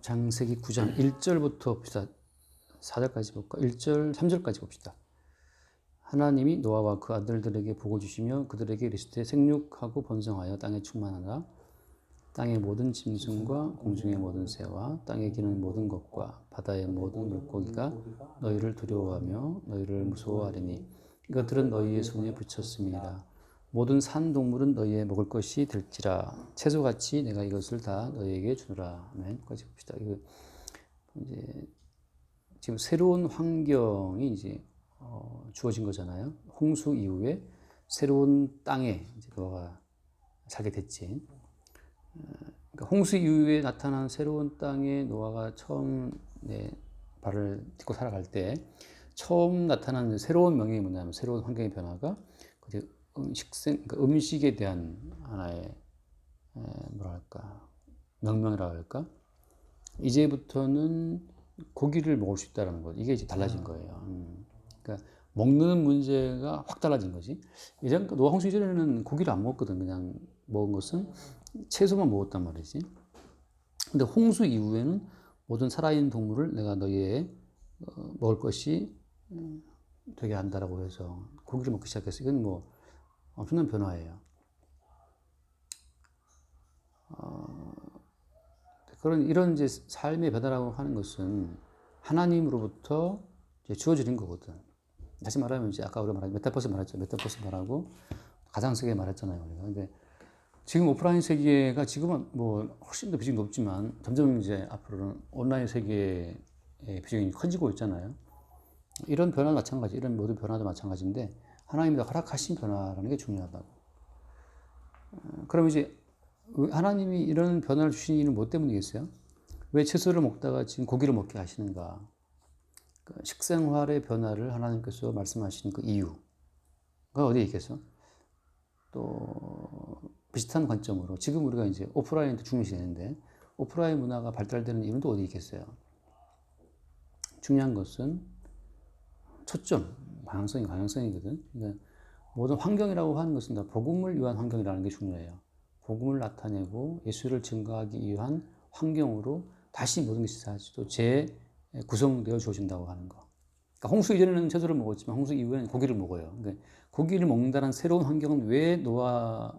장세기 9장 1절부터 봅시다. 4절까지 볼까? 1절, 3절까지 봅시다. 하나님이 노아와 그 아들들에게 복을 주시며 그들에게 이르시되 생육하고 번성하여 땅에 충만하라. 땅의 모든 짐승과 공중의 모든 새와 땅에 기는 모든 것과 바다의 모든 물고기가 너희를 두려워하며 너희를 무서워하리니 이것들은 너희의 손에 붙였습니다. 모든 산 동물은 너희의 먹을 것이 될지라 채소같이 내가 이것을 다 너희에게 주노라. 아멘까지 봅시다. 이거 이제 지금 새로운 환경이 이제 어, 주어진 거잖아요. 홍수 이후에 새로운 땅에 이제 너가 살게 됐지. 어, 그러니까 홍수 이후에 나타난 새로운 땅에 노아가 처음 네, 발을 딛고 살아갈 때 처음 나타난 새로운 명령이 뭐냐면 새로운 환경의 변화가 식생 그러니까 음식에 대한 하나의 에, 뭐랄까 명명이라 할까 이제부터는 고기를 먹을 수 있다는 것 이게 이제 달라진 거예요. 음. 그러니까 먹는 문제가 확 달라진 거지. 예전 홍수 이전에는 고기를 안 먹거든. 그냥 먹은 것은 채소만 먹었단 말이지. 근데 홍수 이후에는 모든 살아있는 동물을 내가 너희의 어, 먹을 것이 음, 되게 한다라고 해서 고기를 먹기 시작했어. 이건 뭐 엄청난 변화예요. 어, 그런 이런 이제 삶의 변화라고 하는 것은 하나님으로부터 주어지는 거거든. 다시 말하면 이제 아까 우리가 말한 메타버스 말했죠. 메타버스 말하고 가상 세계 말했잖아요. 우리가. 근데 지금 오프라인 세계가 지금은 뭐 훨씬 더 비중이 높지만 점점 이제 앞으로는 온라인 세계의 비중이 커지고 있잖아요. 이런 변화도 마찬가지, 이런 모든 변화도 마찬가지인데 하나님이 허락하신 변화라는 게 중요하다고. 어, 그럼 이제 하나님이 이런 변화를 주신 이유는 뭐 때문이겠어요? 왜 채소를 먹다가 지금 고기를 먹게 하시는가? 그 식생활의 변화를 하나님께서 말씀하신 그 이유가 어디에 있겠어? 또 비슷한 관점으로 지금 우리가 이제 오프라인도 중요시 되는데 오프라인 문화가 발달되는 이유는 또 어디 있겠어요? 중요한 것은 초점, 방향성이 방향성이거든. 그러니까 모든 환경이라고 하는 것은 다 복음을 위한 환경이라는 게 중요해요. 복음을 나타내고 예수를 증거하기 위한 환경으로 다시 모든 것이 다시 또 재구성되어 주어진다고 하는 거. 그러니까 홍수 이전에는 채소를 먹었지만 홍수 이후에는 고기를 먹어요. 그러니까 고기를 먹는다는 새로운 환경은 왜 노아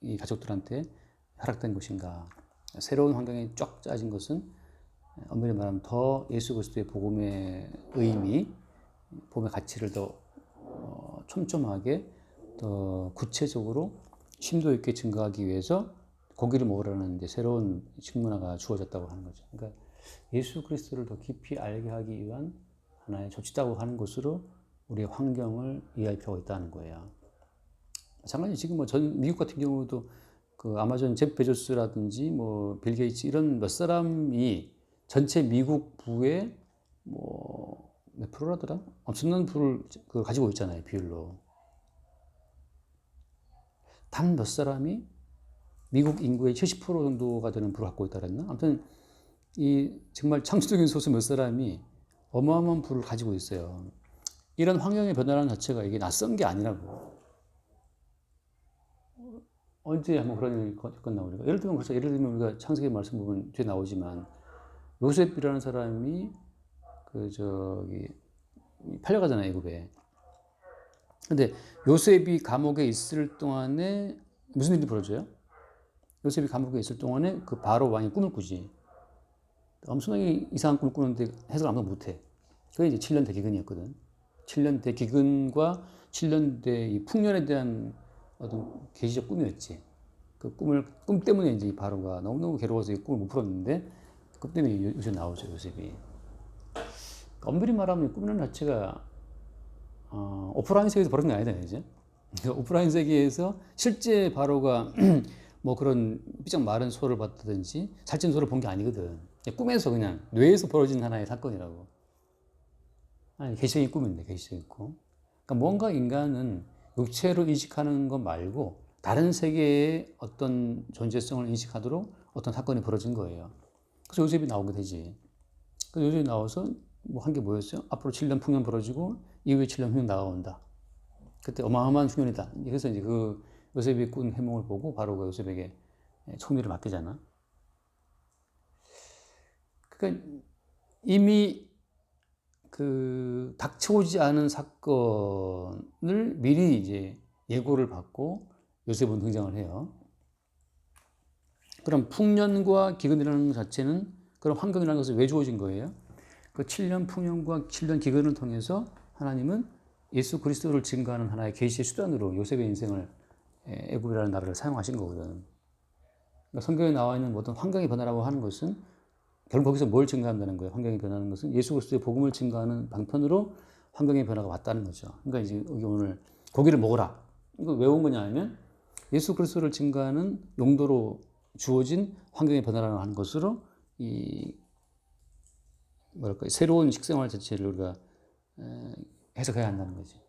이 가족들한테 허락된 것인가? 새로운 환경이 쫙 짜진 것은 엄밀히 말하면 더 예수 그리스도의 복음의 의미, 복음의 가치를 더 어, 촘촘하게 더 구체적으로 심도 있게 증거하기 위해서 고기를 먹으라는 이제 새로운 식문화가 주어졌다고 하는 거죠. 그러니까 예수 그리스도를 더 깊이 알게 하기 위한 하나의 조치다고 하는 것으로 우리의 환경을 이해할 필요가 있다는 거예요. 마찬가지 지금 뭐 전 미국 같은 경우도 그 아마존 제 베조스라든지 뭐 빌 게이츠 이런 몇 사람이 전체 미국 부의 뭐 몇 프로라더라? 엄청난 부를 그 가지고 있잖아요 비율로. 단 몇 사람이 미국 인구의 70% 정도가 되는 부를 갖고 있다 그랬나? 아무튼 이 정말 창조적인 소수 몇 사람이 어마어마한 부를 가지고 있어요. 이런 환경의 변화라는 자체가 이게 낯선 게 아니라고. 언제 한번 그런 일이 겪었나 우리가. 예를 들면 그래서 예를 들면 우리가 창세기 말씀 보면 뒤에 나오지만 요셉이라는 사람이 그 저기 팔려가잖아요 애굽에. 근데 요셉이 감옥에 있을 동안에 무슨 일이 벌어져요? 요셉이 감옥에 있을 동안에 그 바로 왕이 꿈을 꾸지. 엄청나게 이상한 꿈을 꾸는데 해석을 아무도 못해. 그게 이제 7년 대기근이었거든. 7년 대기근과 7년 대 풍년에 대한 어떤 계시적 꿈이었지. 그 꿈을, 꿈 때문에 이제 바로가 너무너무 괴로워서 이 꿈을 못 풀었는데, 그 때문에 요셉 나오죠, 요셉이. 엄밀히 말하면 꿈이라는 자체가, 어, 오프라인 세계에서 벌어진 게 아니다, 이제. 오프라인 세계에서 실제 바로가 뭐 그런 삐쩍 마른 소를 봤다든지 살찐 소를 본 게 아니거든. 꿈에서 그냥 뇌에서 벌어진 하나의 사건이라고. 아니, 개시적인 꿈인데, 개시적인 꿈. 그러니까 뭔가 인간은 육체로 인식하는 것 말고 다른 세계의 어떤 존재성을 인식하도록 어떤 사건이 벌어진 거예요. 그래서 요셉이 나오게 되지. 그 요셉이 나와서 뭐 한 게 뭐였어요? 앞으로 7년 풍년 벌어지고 이후에 7년 흉년 나가온다. 그때 어마어마한 흉년이다. 그래서 이제 그 요셉이 꾼 해몽을 보고 바로 그 요셉에게 총리를 맡기잖아. 그러니까 이미 그 닥쳐오지 않은 사건을 미리 이제 예고를 받고 요셉은 등장을 해요. 그럼 풍년과 기근이라는 것 자체는 그런 환경이라는 것을 왜 주어진 거예요? 그 7년 풍년과 7년 기근을 통해서 하나님은 예수 그리스도를 증거하는 하나의 계시의 수단으로 요셉의 인생을 에, 애굽이라는 나라를 사용하신 거거든. 그러니까 성경에 나와 있는 모든 환경의 변화라고 하는 것은 결국 거기서 뭘 증가한다는 거예요? 환경이 변하는 것은 예수 그리스도의 복음을 증가하는 방편으로 환경의 변화가 왔다는 거죠. 그러니까 이제 여기 오늘 고기를 먹어라. 이거 왜 온 거냐 하면 예수 그리스도를 증가하는 용도로 주어진 환경의 변화라는 것으로 이 뭐랄까 새로운 식생활 자체를 우리가 에, 해석해야 한다는 거지.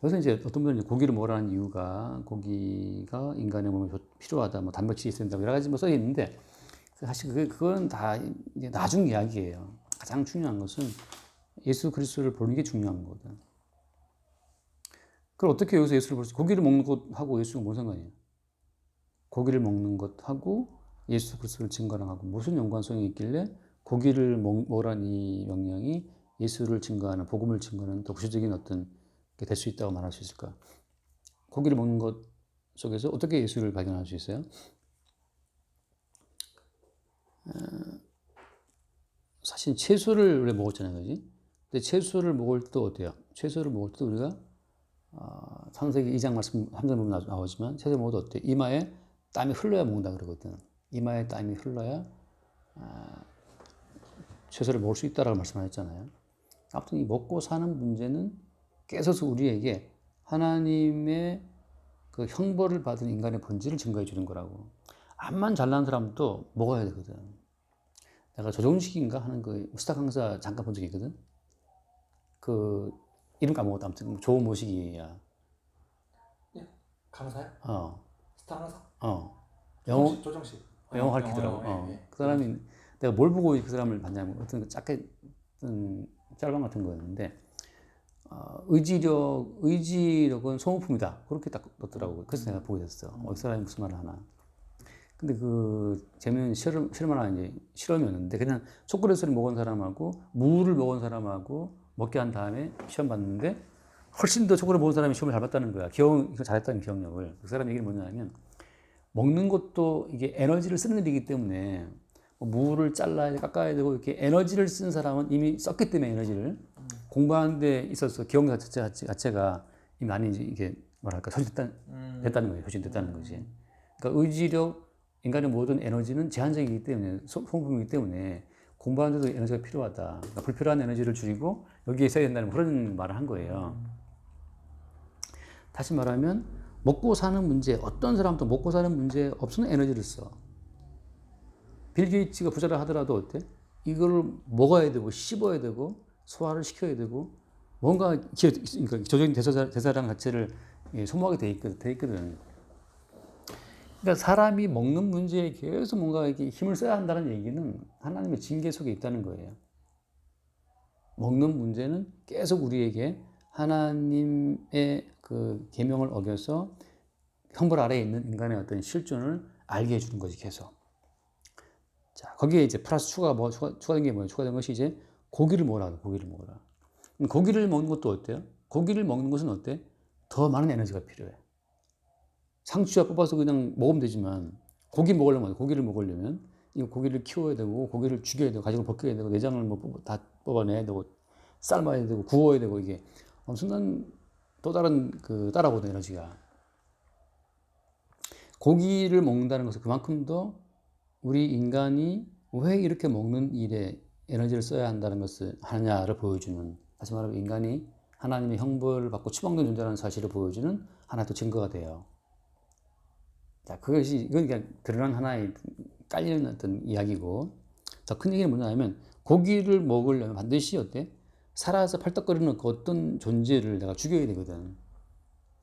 그래서 이제 어떤 분은 고기를 먹으라는 이유가 고기가 인간의 몸에 필요하다, 뭐 단백질이 있어야 된다고 여러 가지 뭐 써 있는데 사실 그게 그건 다 이제 나중 이야기예요. 가장 중요한 것은 예수 그리스도를 보는 게 중요한 거거든. 그럼 어떻게 여기서 예수를 볼 수? 고기를 먹는 것하고 예수가 뭔 상관이에요? 고기를 먹는 것하고 예수 그리스도를 증거하고 무슨 연관성이 있길래 고기를 먹, 먹으라는 이 명령이 예수를 증거하는 복음을 증거하는 더 구체적인 어떤 게 될 수 있다고 말할 수 있을까? 고기를 먹는 것 속에서 어떻게 예수를 발견할 수 있어요? 사실 채소를 원래 먹었잖아요, 그지? 근데 채소를 먹을 때 어때요? 채소를 먹을 때 우리가 어, 창세기 2장 말씀 3장 보면 나오지만 채소 먹어도 어때? 이마에 땀이 흘러야 먹는다 그러거든. 이마에 땀이 흘러야 아, 채소를 먹을 수 있다라고 말씀하셨잖아요. 아무튼 이 먹고 사는 문제는 계속 우리에게 하나님의 그 형벌을 받은 인간의 본질을 증거해 주는 거라고. 암만 잘난 사람도 먹어야 되거든. 내가 조정식인가 하는 그 스타 강사 잠깐 본 적이 있거든. 그 이름 까먹었다. 아무튼 좋은 모식이야. 예, 강사요? 어, 스타 강사? 어. 영어 조정식. 영어 어, 가르치더라고. 영어, 어. 예, 예. 그 사람이 내가 뭘 보고 그 사람을 봤냐면 어떤 그 짧게 어떤 짤방 같은 거였는데 어, 의지력 의지력은 소모품이다 그렇게 딱 넣더라고. 그래서 내가 보게 됐어. 어, 이 사람이 무슨 말을 하나. 근데 그 재미는 실험 실험 하나 이제 실험이었는데 그냥 초콜릿을 먹은 사람하고 무를 먹은 사람하고 먹게 한 다음에 시험 봤는데 훨씬 더 초콜릿 먹은 사람이 시험을 잘 봤다는 거야. 기억 잘했다는 기억력을. 그 사람 얘기는 뭐냐면 먹는 것도 이게 에너지를 쓰는 일이기 때문에 뭐 무를 잘라야 돼, 깎아야 되고 이렇게 에너지를 쓴 사람은 이미 썼기 때문에 에너지를 공부하는 데 있어서 기억력 자체, 자체가 이미 많이 이제 이게 뭐랄까 소진됐다, 됐다는 거예요. 소진됐다는 거지. 그러니까 의지력, 인간의 모든 에너지는 제한적이기 때문에 소- 소모품이기 때문에 공부하는 데도 에너지가 필요하다. 그러니까 불필요한 에너지를 줄이고 여기에 써야 된다는 그런 말을 한 거예요. 다시 말하면 먹고 사는 문제, 어떤 사람도 먹고 사는 문제 없으면 에너지를 써. 빌 게이츠가 부자라 하더라도 어때? 이걸 먹어야 되고 씹어야 되고 소화를 시켜야 되고 뭔가 기- 그러니까 대사, 대사량 자체를 예, 소모하게 돼 있거든. 돼 있거든. 그러니까 사람이 먹는 문제에 계속 뭔가 이렇게 힘을 써야 한다는 얘기는 하나님의 징계 속에 있다는 거예요. 먹는 문제는 계속 우리에게 하나님의 그 계명을 어겨서 형벌 아래에 있는 인간의 어떤 실존을 알게 해주는 거지 계속. 자 거기에 이제 플러스 추가 뭐 추가, 추가된 게 뭐예요? 추가된 것이 이제 고기를 먹으라 고기를. 그럼 고기를 먹는 것도 어때요? 고기를 먹는 것은 어때? 더 많은 에너지가 필요해. 상추야 뽑아서 그냥 먹으면 되지만 고기 먹으려면 고기를 먹으려면 이 고기를 키워야 되고 고기를 죽여야 되고 가지고 벗겨야 되고 내장을 뭐 다 뽑아내야 되고 삶아야 되고 구워야 되고 이게 엄청난 또 다른 그 따라오는 에너지가 고기를 먹는다는 것은 그만큼 더 우리 인간이 왜 이렇게 먹는 일에 에너지를 써야 한다는 것을 하느냐를 보여주는 다시 말하면 인간이 하나님의 형벌을 받고 추방된 존재라는 사실을 보여주는 하나의 또 증거가 돼요. 자, 그것이 이건 그냥 드러난 하나의 깔리는 어떤 이야기고 더큰 얘기는 뭐냐면 고기를 먹으려면 반드시 어때? 살아서 팔떡거리는 그 어떤 존재를 내가 죽여야 되거든.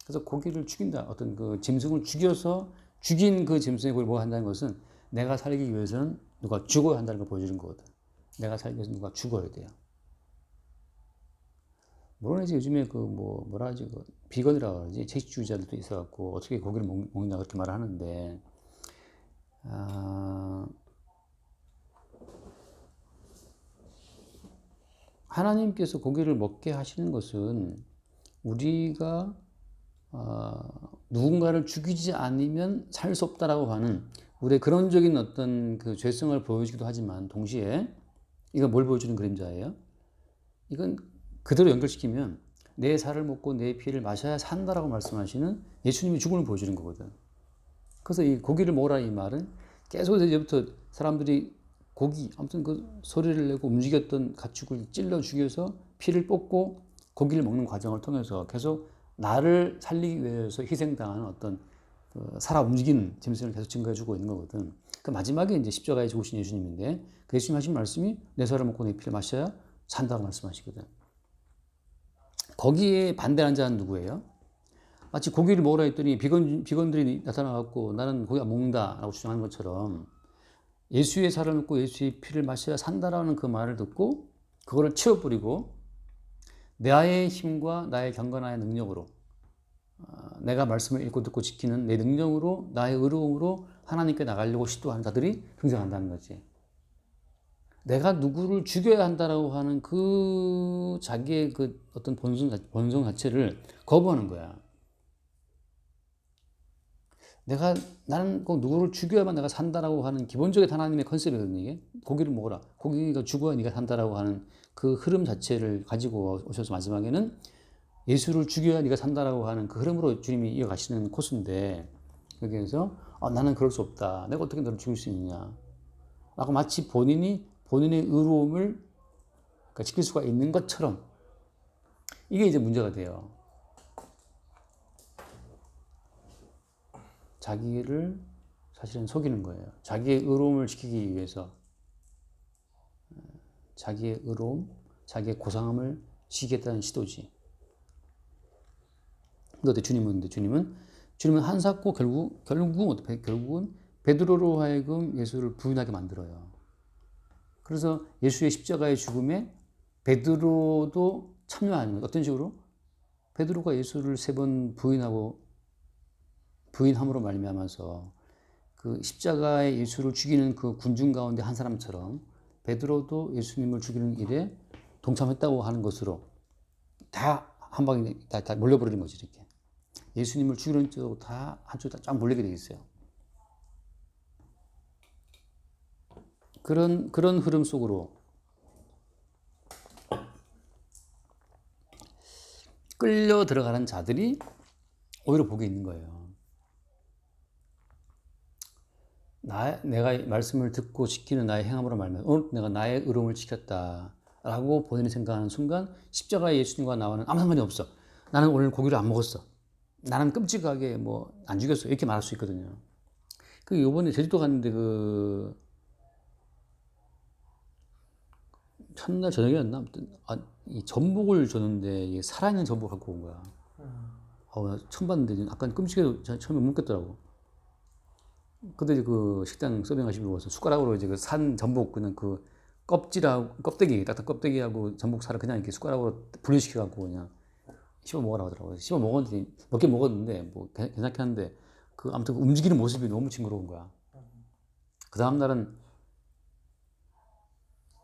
그래서 고기를 죽인다. 어떤 그 짐승을 죽여서 죽인 그 짐승의 고기를 먹어야 한다는 것은 내가 살기 위해서는 누가 죽어야 한다는 걸 보여주는 거거든. 내가 살기 위해서 누가 죽어야 돼요. 물론 이제 요즘에 그 뭐 뭐라 하지 그 비건이라고 하지 채식주의자들도 있어갖고 어떻게 고기를 먹, 먹냐 그렇게 말을 하는데 아 하나님께서 고기를 먹게 하시는 것은 우리가 어, 누군가를 죽이지 않으면 살 수 없다라고 하는 우리의 근원적인 어떤 그 죄성을 보여주기도 하지만 동시에 이건 뭘 보여주는 그림자예요? 이건 그대로 연결시키면 내 살을 먹고 내 피를 마셔야 산다라고 말씀하시는 예수님이 죽음을 보여주는 거거든. 그래서 이 고기를 먹으라 이 말은 계속해서 이제부터 사람들이 고기 아무튼 그 소리를 내고 움직였던 가축을 찔러 죽여서 피를 뽑고 고기를 먹는 과정을 통해서 계속 나를 살리기 위해서 희생당하는 어떤 그 살아 움직이는 짐승을 계속 증거해주고 있는 거거든. 그 마지막에 이제 십자가에 죽으신 예수님인데 그 예수님 하신 말씀이 내 살을 먹고 내 피를 마셔야 산다고 말씀하시거든. 거기에 반대하는 자는 누구예요? 마치 고기를 먹으라 했더니 비건, 비건들이 나타나갖고 나는 고기 안 먹는다라고 주장하는 것처럼 예수의 살을 먹고 예수의 피를 마셔야 산다라는 그 말을 듣고 그거를 치워버리고 나의 힘과 나의 경건하의 능력으로 어, 내가 말씀을 읽고 듣고 지키는 내 능력으로 나의 의로움으로 하나님께 나가려고 시도하는 자들이 등장한다는 거지. 내가 누구를 죽여야 한다라고 하는 그 자기의 그 어떤 본성, 자- 본성 자체를 거부하는 거야. 내가 나는 꼭 누구를 죽여야만 내가 산다라고 하는 기본적인 하나님의 컨셉이거든요. 이게 고기를 먹어라. 고기가 죽어야 네가 산다라고 하는 그 흐름 자체를 가지고 오셔서 마지막에는 예수를 죽여야 네가 산다라고 하는 그 흐름으로 주님이 이어가시는 코스인데 여기에서 아, 나는 그럴 수 없다. 내가 어떻게 너를 죽일 수 있느냐? 라고 마치 본인이 본인의 의로움을 그러니까 지킬 수가 있는 것처럼 이게 이제 문제가 돼요. 자기를 사실은 속이는 거예요. 자기의 의로움을 지키기 위해서 자기의 의로움, 자기의 고상함을 지키겠다는 시도지. 근데 주님은 근데 주님은 주님은 한사코 결국 결국은 어떻게 결국은 베드로로 하여금 예수를 부인하게 만들어요. 그래서 예수의 십자가의 죽음에 베드로도 참여하는. 어떤 식으로? 베드로가 예수를 세 번 부인하고 부인함으로 말미암아서 그 십자가의 예수를 죽이는 그 군중 가운데 한 사람처럼 베드로도 예수님을 죽이는 일에 동참했다고 하는 것으로 다 한 방에 다, 다 몰려버리는 거지 이렇게 예수님을 죽이는 쪽으로 다 한쪽 다쫙 몰리게 돼 있어요. 그런 그런 흐름 속으로 끌려 들어가는 자들이 오히려 복이 있는 거예요. 나, 내가 말씀을 듣고 지키는 나의 행함으로 말면 오늘 내가 나의 의로움을 지켰다 라고 본인이 생각하는 순간 십자가의 예수님과 나와는 아무 상관이 없어. 나는 오늘 고기를 안 먹었어. 나는 끔찍하게 뭐 안 죽였어. 이렇게 말할 수 있거든요. 그 요번에 제주도 갔는데 그 첫날 저녁이었나? 아무튼 아, 이 전복을 줬는데 살아있는 전복 갖고 온 거야. 어, 나 처음 봤는데 약간 끔찍해서 저- 처음에 못 먹겠더라고. 근데 이제 그 식당 서빙 하시는 분 와서 숟가락으로 이제 그 산 전복 그냥 그 껍질하고 껍데기 딱딱 껍데기하고 전복 살을 그냥 이렇게 숟가락으로 분리시켜 갖고 그냥 씹어 먹으라고 하더라고요. 씹어 먹었는데 몇 개 먹었는데 뭐 괜- 괜찮긴 한데 그 아무튼 그 움직이는 모습이 너무 징그러운 거야. 그 다음 날은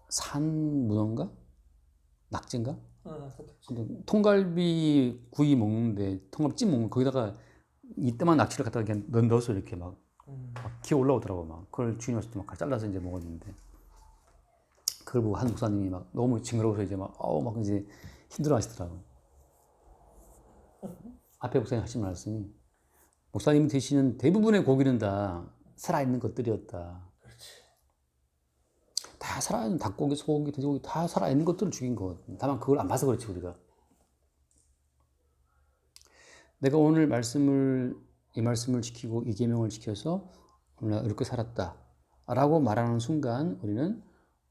산 문어인가 낙지인가. 근데 통갈비 구이 먹는데 통갈비 찜 먹는 거기다가 이때만 낙지를 갖다가 그냥 넣- 넣어서 이렇게 막, 음. 막 기어 올라오더라고 막 그걸 주인이 왔을 때 막 잘라서 이제 먹었는데 그걸 보고 한 목사님이 막 너무 징그러워서 이제 막 어우 막 이제 힘들어하시더라고 앞에 목사님 하신 말씀이 목사님이 드시는 대부분의 고기는 다 살아있는 것들이었다 그렇지. 다 살아있는 닭고기, 소고기, 돼지고기 다 살아있는 것들을 죽인 거거든. 다만 그걸 안 봐서 그렇지 우리가. 내가 오늘 말씀을 이 말씀을 지키고 이 계명을 지켜서 오늘 내가 이렇게 살았다라고 말하는 순간 우리는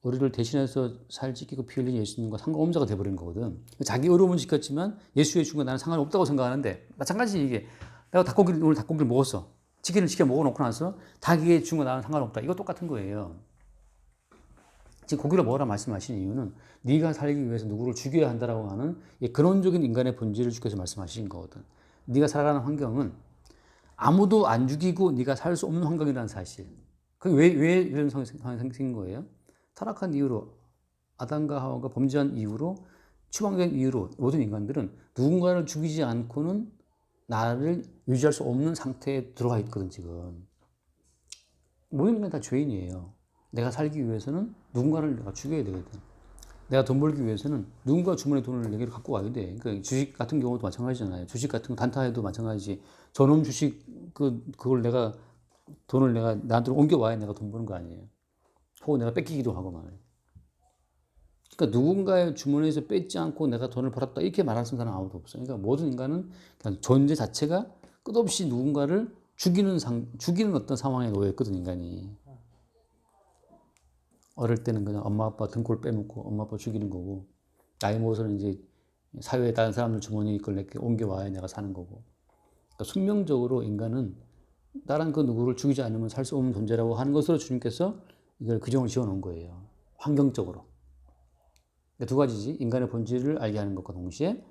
우리를 대신해서 살 지키고 피 흘린 예수님과 상관없자가 돼버린 거거든. 자기 의로움은 지켰지만 예수의 죽음과 나는 상관없다고 생각하는데 마찬가지 이게 내가 닭고기를 오늘 닭고기를 먹었어. 치킨을 시켜 먹어놓고 나서 닭의 죽음과 나는 상관없다. 이거 똑같은 거예요. 지금 고기를 먹으라 말씀하신 이유는 네가 살기 위해서 누구를 죽여야 한다라고 하는 이 근원적인 인간의 본질을 주께서 말씀하신 거거든. 네가 살아가는 환경은 아무도 안 죽이고 네가 살 수 없는 환경이라는 사실. 그게 왜, 왜 이런 상황이 생긴 거예요? 타락한 이유로 아담과 하와가 범죄한 이후로 추방된 이후로 모든 인간들은 누군가를 죽이지 않고는 나를 유지할 수 없는 상태에 들어가 있거든 지금. 모든 인간 다 죄인이에요. 내가 살기 위해서는 누군가를 내가 죽여야 되거든. 내가 돈 벌기 위해서는 누군가 주머니 돈을 내게 갖고 와야 돼. 그러니까 주식 같은 경우도 마찬가지잖아요. 주식 같은 거 단타에도 마찬가지지. 저놈 주식 그 그걸 내가 돈을 내가 나한테 옮겨 와야 내가 돈 버는 거 아니에요. 혹은 내가 뺏기기도 하고 말이에요. 그러니까 누군가의 주머니에서 뺏지 않고 내가 돈을 벌었다 이렇게 말할 사람 아무도 없어요. 그러니까 모든 인간은 그냥 존재 자체가 끝없이 누군가를 죽이는 상 죽이는 어떤 상황에 놓여 있거든 인간이. 어릴 때는 그냥 엄마 아빠 등골 빼먹고 엄마 아빠 죽이는 거고 나이 먹어서는 이제 사회에 다른 사람들 주머니 걸 내게 옮겨 와야 내가 사는 거고. 그러니까 숙명적으로 인간은 다른 그 누구를 죽이지 않으면 살 수 없는 존재라고 하는 것으로 주님께서 이걸 규정을 지어 놓은 거예요. 환경적으로. 그러니까 두 가지지. 인간의 본질을 알게 하는 것과 동시에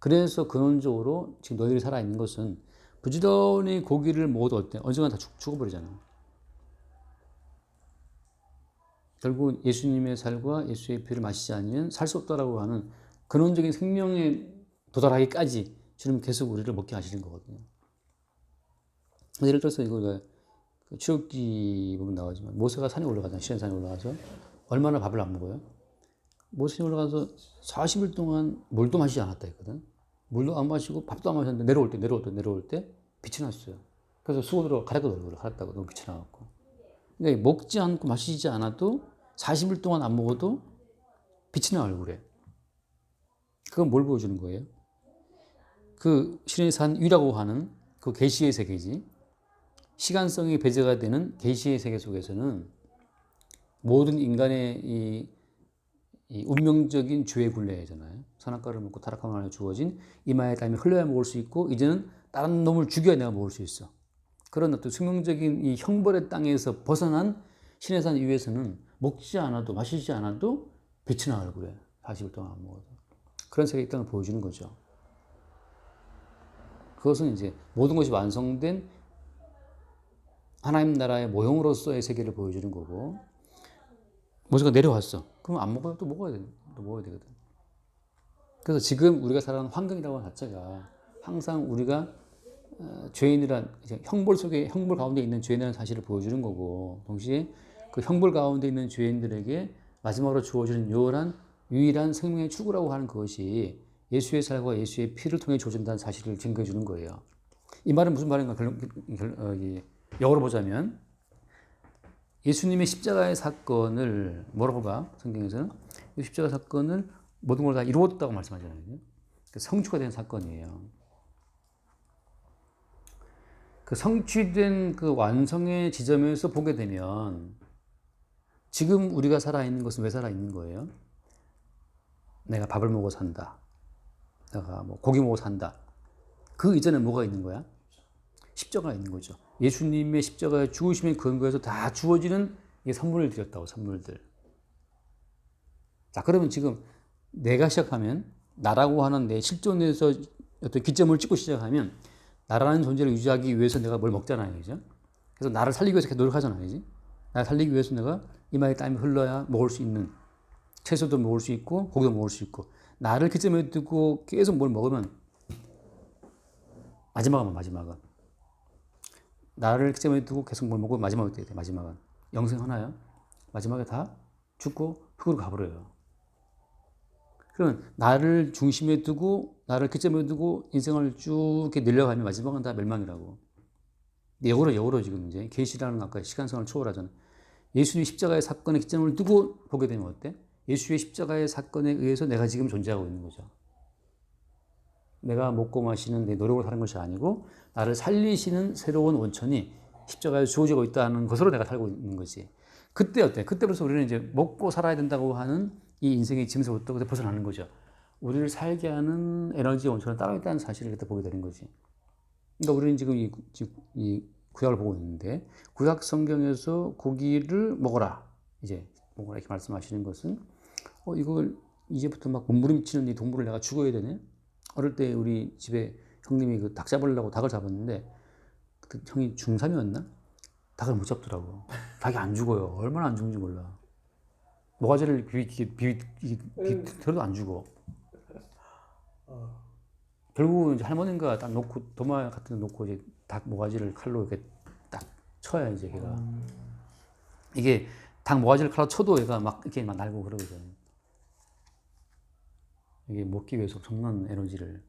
그래서 근원적으로 지금 너희들이 살아있는 것은 부지런히 고기를 먹어도 어때? 언젠가 다 죽, 죽어버리잖아. 결국 예수님의 살과 예수의 피를 마시지 않으면 살 수 없다라고 하는 근원적인 생명에 도달하기까지 주님 계속 우리를 먹게 하시는 거거든요. 예를 들어서 이거 그 출애굽기 보면 나오지만 모세가 산에 올라가잖아요. 시내산에 올라가서 얼마나 밥을 안 먹어요? 모세에 올라가서 40일 동안 물도 마시지 않았다 했거든. 물도 안 마시고 밥도 안 마셨는데 내려올 때 내려올 때 내려올 때 빛이 났어요. 그래서 수고들어 가래고 얼굴을 갈았다고 너무 빛이 나갖고. 근데 먹지 않고 마시지 않아도 40일 동안 안 먹어도 빛이 나 얼굴에. 그건 뭘 보여주는 거예요? 그 신의 산 위라고 하는 그 계시의 세계지. 시간성이 배제가 되는 계시의 세계 속에서는 모든 인간의 이, 이 운명적인 죄의 굴레잖아요. 선악과를 먹고 타락한 안에 주어진 이마에 땀이 흘러야 먹을 수 있고 이제는 다른 놈을 죽여야 내가 먹을 수 있어. 그런 어떤 숙명적인 이 형벌의 땅에서 벗어난 신의 산 위에서는 먹지 않아도 마시지 않아도 빛이 나 얼굴에 40일 동안 안 먹어도 그런 세계 있다는 걸 보여주는 거죠. 그것은 이제 모든 것이 완성된 하나님 나라의 모형으로서의 세계를 보여주는 거고 모세가 내려왔어. 그럼 안 먹어도 또 먹어야 돼. 또 먹어야 되거든. 그래서 지금 우리가 살아가는 환경이라고 하는 자체가 항상 우리가 어, 죄인이란 이제 형벌 속에 형벌 가운데 있는 죄인이라는 사실을 보여주는 거고 동시에 그 형벌 가운데 있는 죄인들에게 마지막으로 주어지는 요란 유일한 생명의 출구라고 하는 그것이 예수의 살과 예수의 피를 통해 주어진다는 사실을 증거해 주는 거예요. 이 말은 무슨 말인가 결, 결, 어, 이, 영어로 보자면 예수님의 십자가의 사건을 뭐라고 봐? 성경에서는 이 십자가 사건을 모든 걸 다 이루었다고 말씀하잖아요. 그 성취가 된 사건이에요. 그 성취된 그 완성의 지점에서 보게 되면 지금 우리가 살아있는 것은 왜 살아있는 거예요? 내가 밥을 먹어 산다. 내가 뭐 고기 먹어 산다. 그 이전에 뭐가 있는 거야? 십자가 있는 거죠. 예수님의 십자가의 죽으심의 근거에서 다 주어지는 이 선물을 드렸다고 선물들. 자 그러면 지금 내가 시작하면 나라고 하는 내 실존에서 어떤 기점을 찍고 시작하면 나라는 존재를 유지하기 위해서 내가 뭘 먹잖아요, 그죠? 그래서 나를 살리기 위해서 계속 노력하잖아요, 그지? 나를 살리기 위해서 내가 이마에 땀이 흘러야 먹을 수 있는 채소도 먹을 수 있고 고기도 먹을 수 있고 나를 기점에 두고 계속 뭘 먹으면 마지막은 마지막은 나를 기점에 두고 계속 뭘 먹고 마지막에 돼? 마지막은 영생 하나요? 마지막에 다 죽고 흙으로 가버려요. 그러면 나를 중심에 두고 나를 기점에 두고 인생을 쭉 늘려가면 마지막은 다 멸망이라고. 역으로 역으로 지금 이제 계시라는 아까 시간성을 초월하잖아. 예수님 십자가의 사건의 기점을 두고 보게 되면 어때? 예수의 십자가의 사건에 의해서 내가 지금 존재하고 있는 거죠. 내가 먹고 마시는 내 노력을 하는 것이 아니고 나를 살리시는 새로운 원천이 십자가에 주어지고 있다는 것으로 내가 살고 있는 거지. 그때 어때? 그때부터 우리는 이제 먹고 살아야 된다고 하는 이 인생의 짐에서부터 그때 벗어나는 거죠. 우리를 살게 하는 에너지 원천을 따로 있다는 사실을 그때 보게 되는 거지. 그러니까 우리는 지금 이, 이 구약을 보고 있는데 구약 성경에서 고기를 먹어라 이제 먹어라 이렇게 말씀하시는 것은 어 이걸 이제부터 막 몸부림치는 이 동물을 내가 죽어야 되네. 어릴 때 우리 집에 형님이 그 닭 잡으려고 닭을 잡았는데 그 형이 중3이었나? 닭을 못 잡더라고. 닭이 안 죽어요. 얼마나 안 죽는지 몰라. 모가지를 비, 비, 비, 비, 비 들어도 안 주고 어. 결국은 이제 할머니가 딱 놓고 도마 같은 거 놓고 이제 닭 모가지를 칼로 이렇게 딱 쳐야 이제 걔가 음. 이게 닭 모가지를 칼로 쳐도 얘가 막 이렇게 막 날고 그러거든. 이게 먹기 위해서 엄청난 에너지를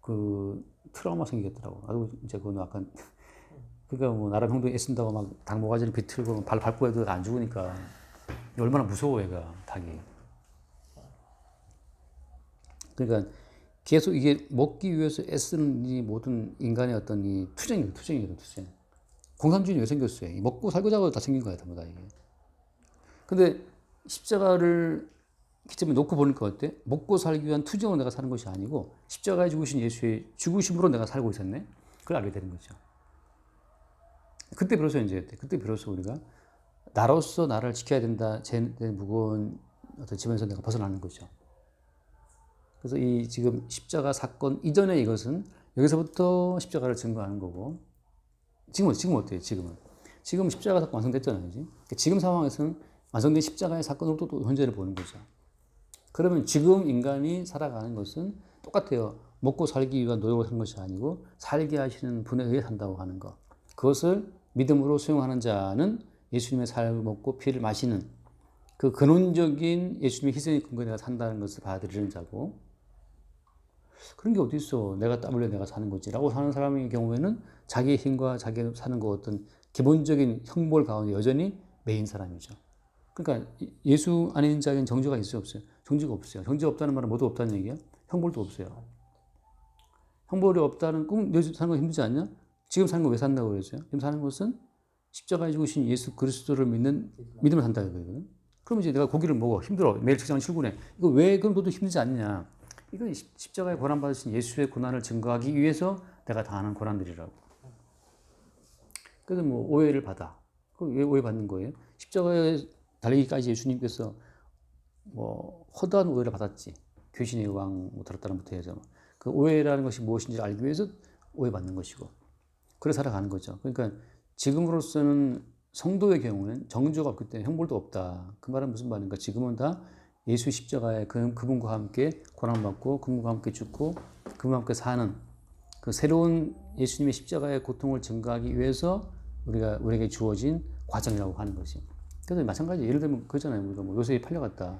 그 트라우마 생기겠더라고. 나도 이제 그거는 약간 그러니까 뭐 나름 형도 애쓴다고 막 닭 모가지를 비틀고 발 밟고 해도 안 죽으니까 얼마나 무서워 얘가 닭이. 그러니까 계속 이게 먹기 위해서 애쓰는 이 모든 인간의 어떤 이 투쟁이거든 투쟁이거든 투쟁. 공산주의는 왜 생겼어요? 이 먹고 살고자 하고 다 생긴 거야 다 이게. 근데 십자가를 기점에 놓고 보니까 어때? 먹고 살기 위한 투쟁으로 내가 사는 것이 아니고 십자가에 죽으신 예수의 죽으심으로 내가 살고 있었네. 그걸 알게 되는 거죠. 그때 비로소 이제 그때 비로소 우리가 나로서 나를 지켜야 된다. 제 무거운 어떤 집에서 내가 벗어나는 거죠. 그래서 이 지금 십자가 사건 이전의 이것은 여기서부터 십자가를 증거하는 거고 지금은 지금 어때요? 지금은 지금 십자가 사건 완성됐잖아요, 그지? 그러니까 지금 상황에서는 완성된 십자가의 사건으로 또, 또 현재를 보는 거죠. 그러면 지금 인간이 살아가는 것은 똑같아요. 먹고 살기 위한 노력을 한 것이 아니고 살게 하시는 분에 의해 산다고 하는 것. 그것을 믿음으로 수용하는 자는 예수님의 삶을 먹고 피를 마시는 그 근원적인 예수님의 희생의 근거에 내가 산다는 것을 받아들이는 자고 그런 게 어디 있어? 내가 땀 흘려 내가 사는 거지라고 사는 사람의 경우에는 자기의 힘과 자기 사는 거 어떤 기본적인 형벌 가운데 여전히 매인 사람이죠. 그러니까 예수 아닌 자에는 정죄가 있어요 없어요? 정죄가 없어요. 정죄 없다는 말은 뭐도 없다는 얘기야? 형벌도 없어요. 형벌이 없다는 꿈 요즘 사는 거 힘들지 않냐? 지금 사는 거 왜 산다고 그랬어요? 지금 사는 것은 십자가에 죽으신 예수 그리스도를 믿는 믿음을 산다 이거거든. 그럼 이제 내가 고기를 먹어 힘들어 매일 직장 출근해 이거 왜 그럼 너도 힘들지 않느냐? 이건 십- 십자가에 고난 받으신 예수의 고난을 증거하기 위해서 내가 당하는 고난들이라고. 그래서 뭐 오해를 받아. 그왜 오해 받는 거예요? 십자가에 달리기까지 예수님께서 뭐 허다한 오해를 받았지. 귀신의 왕 뭐 들었다는 부터 해서 그 오해라는 것이 무엇인지 알기 위해서 오해받는 것이고 그래 살아가는 거죠. 그러니까 지금으로서는 성도의 경우는 정죄가 없기 때문에 형벌도 없다. 그 말은 무슨 말인가? 지금은 다 예수 십자가에 그, 그분과 함께 고난받고 그분과 함께 죽고 그분과 함께 사는 그 새로운 예수님의 십자가의 고통을 증가하기 위해서 우리가 우리에게 주어진 과정이라고 하는 것이. 그래서 마찬가지 예를 들면 그잖아요. 우리가 뭐 요셉이 팔려갔다.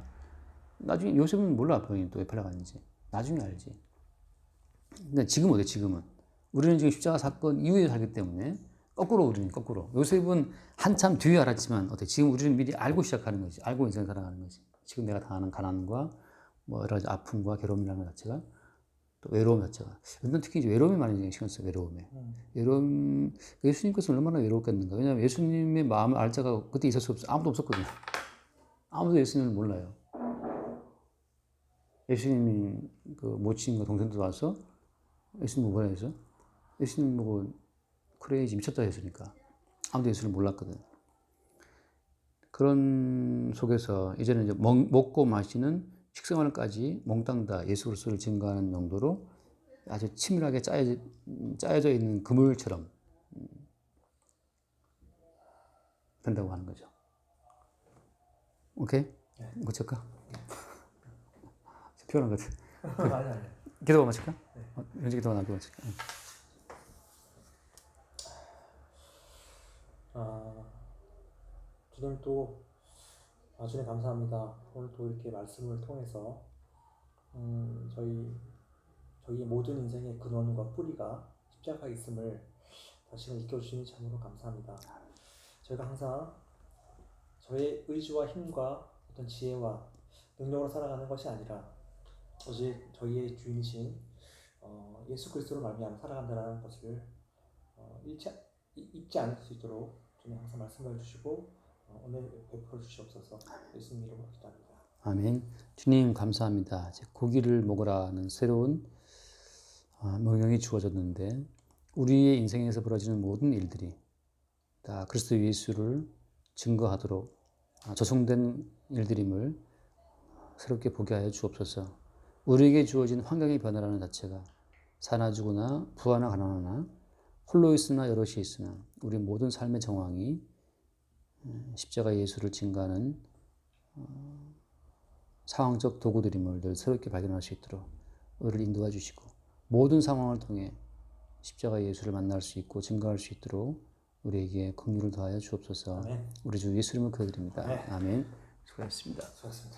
나중에 요셉은 몰라 본인이 또왜 팔려갔는지. 나중에 알지. 근데 지금 어때 지금은? 우리는 지금 십자가 사건 이후에 살기 때문에 거꾸로 우리는 거꾸로. 요셉은 한참 뒤에 알았지만 어때? 지금 우리는 미리 알고 시작하는 거지. 알고 인생 살아가는 거지. 지금 내가 당하는 가난과 뭐 여러 가지 아픔과 괴로움이라는 것 자체가 또 외로움 자체가. 근데 특히 이제 외로움이 많이 신경 써요. 외로움에. 외로움 예수님께서 얼마나 외로웠겠는가. 왜냐하면 예수님의 마음을 알 자가 그때 있을 수 없어. 아무도 없었거든요. 아무도 예수님을 몰라요. 예수님이 그 모친과 동생들 와서 예수님 뭐라 해서 예수님 보고 크레이지 미쳤다 했으니까 아무도 예수를 몰랐거든. 그런 속에서 이제는 이제 먹, 먹고 마시는 식생활까지 몽땅 다 예수 그리스도를 증거하는 용도로 아주 치밀하게 짜여져, 짜여져 있는 그물처럼 음, 된다고 하는 거죠. 오케이? 고칠까? 피곤한 것 같아. 기도가 마칠까? 어, 현재 기도가 나도 마칠까? 응. 아, 주님 또 나중에 감사합니다. 오늘 또 이렇게 말씀을 통해서 음, 저희 저희 모든 인생의 근원과 뿌리가 십자가에 있음을 다시금 익혀주시니 참으로 감사합니다. 저희가 항상 저의 의지와 힘과 어떤 지혜와 능력으로 살아가는 것이 아니라 오직 저희의 주인이신 어, 예수 그리스도로 말미암아 살아간다는 것을 어, 잊지 않을 수 있도록 주님 항상 말씀해 주시고 어, 오늘 베풀어. 아멘. 주님 감사합니다. 이제 고기를 먹으라는 새로운 아, 명령이 주어졌는데 우리의 인생에서 벌어지는 모든 일들이 다 그리스도 예수를 증거하도록 아, 조성된 일들임을 새롭게 보게 하여 주옵소서. 우리에게 주어진 환경의 변화라는 자체가 사나 죽으나 부하나 가난하나 홀로 있으나 여럿이 있으나 우리 모든 삶의 정황이 음, 십자가 예수를 증가하는 어, 상황적 도구들임을 늘 새롭게 발견할 수 있도록 우리를 인도해 주시고 모든 상황을 통해 십자가 예수를 만날 수 있고 증거할 수 있도록 우리에게 긍휼을 더하여 주옵소서. 아멘. 우리 주 예수 이름을 기도드립니다. 아멘. 아멘. 수고하셨습니다. 수고하셨습니다.